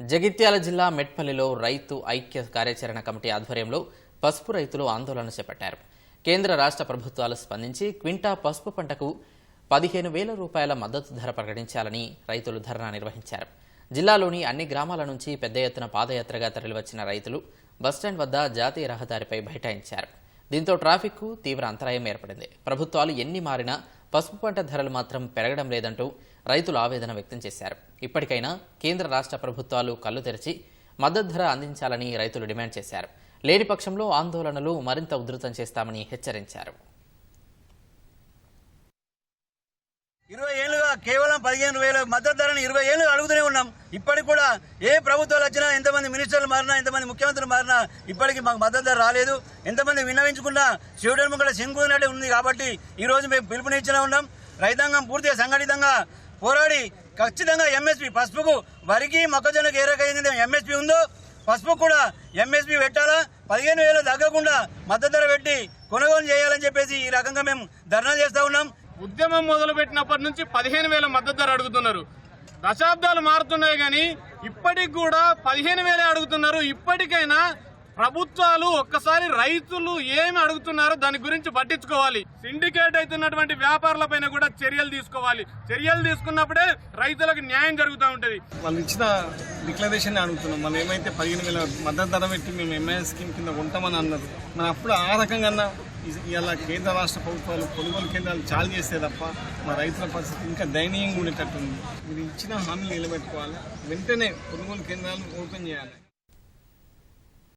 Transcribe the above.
జగిత్యాల జిల్లా మెట్పల్లిలో రైతు ఐక్య కార్యాచరణ కమిటీ ఆధ్వర్యంలో పసుపు రైతులు ఆందోళన చేపట్టారు. కేంద్ర రాష్ట్ర ప్రభుత్వాలు స్పందించి క్వింటా పసుపు పంటకు పదిహేను వేల రూపాయల మద్దతు ధర ప్రకటించాలని రైతులు ధర్నా నిర్వహించారు. జిల్లాలోని అన్ని గ్రామాల నుంచి పెద్ద ఎత్తున పాదయాత్రగా తరలివచ్చిన రైతులు బస్టాండ్ వద్ద జాతీయ రహదారిపై బైఠాయించారు. దీంతో ట్రాఫిక్కు తీవ్ర అంతరాయం ఏర్పడింది. ప్రభుత్వాలు ఎన్ని మారినా పసుపు పంట ధరలు మాత్రం పెరగడం లేదంటూ రైతులు ఆవేదన వ్యక్తం చేశారు. ఇప్పటికైనా కేంద్ర రాష్ట్ర ప్రభుత్వాలు కళ్ళు తెరిచి మద్దతు ధర అందించాలని రైతులు డిమాండ్ చేశారు. లేని పక్షంలో ఆందోళనలు మరింత ఉధృతం చేస్తామని హెచ్చరించారు ఇరవై ఏళ్ళుగా కేవలం పదిహేను వేల మద్దతు ధరని ఇరవై ఏళ్ళు అడుగుతూనే ఉన్నాం. ఇప్పటికి కూడా ఏ ప్రభుత్వాలు వచ్చినా ఎంతమంది మినిస్టర్లు మారినా ఎంతమంది ముఖ్యమంత్రులు మారినా ఇప్పటికి మాకు మద్దతు ధర రాలేదు. ఎంతమంది విన్నవించుకున్నా శివుడి ముక్కడ సింగునట్టే ఉంది కాబట్టి ఈ రోజు మేము పిలుపునిచ్చిన ఉన్నాం. రైతాంగం పూర్తిగా సంఘటితంగా పోరాడి ఖచ్చితంగా ఎంఎస్పీ పసుపుకు వరికి మొక్కజొన్నకు ఏ రకమైన ఎంఎస్పీ ఉందో పసుపు కూడా ఎంఎస్పీ పెట్టాలా? పదిహేను వేలు తగ్గకుండా మద్దతు ధర పెట్టి కొనుగోలు చేయాలని చెప్పేసి ఈ రకంగా మేము ధర్నా చేస్తూ ఉన్నాం. ఉద్యమం మొదలుపెట్టినప్పటి నుంచి పదిహేను వేల మద్దతు ధర అడుగుతున్నారు. దశాబ్దాలు మారుతున్నాయి కానీ ఇప్పటికి కూడా పదిహేను వేలే అడుగుతున్నారు. ఇప్పటికైనా ప్రభుత్వాలు ఒక్కసారి రైతులు ఏమి అడుగుతున్నారో దాని గురించి పట్టించుకోవాలి. సిండికేట్ అవుతున్నటువంటి వ్యాపారులపైన కూడా చర్యలు తీసుకోవాలి. చర్యలు తీసుకున్నప్పుడే రైతులకు న్యాయం జరుగుతూ ఉంటుంది. వాళ్ళు ఇచ్చిన డిక్లరేషన్ అడుగుతున్నాం. మనం ఏమైతే పదిహేను వేల మద్దతు ధర పెట్టి మేము ఎంఐఎస్ స్కీమ్ కింద ఉంటామని అన్నారు. మనం అప్పుడు ఆ రకంగా ఇలా కేంద్ర రాష్ట్ర ప్రభుత్వాలు కొనుగోలు కేంద్రాలు చాలు చేస్తే తప్ప మా రైతుల పరిస్థితి ఇంకా దయనీయంగా ఉండేటట్టుంది. మీరు ఇచ్చిన హామీలు నిలబెట్టుకోవాలి. వెంటనే కొనుగోలు కేంద్రాలను ఓపెన్ చేయాలి.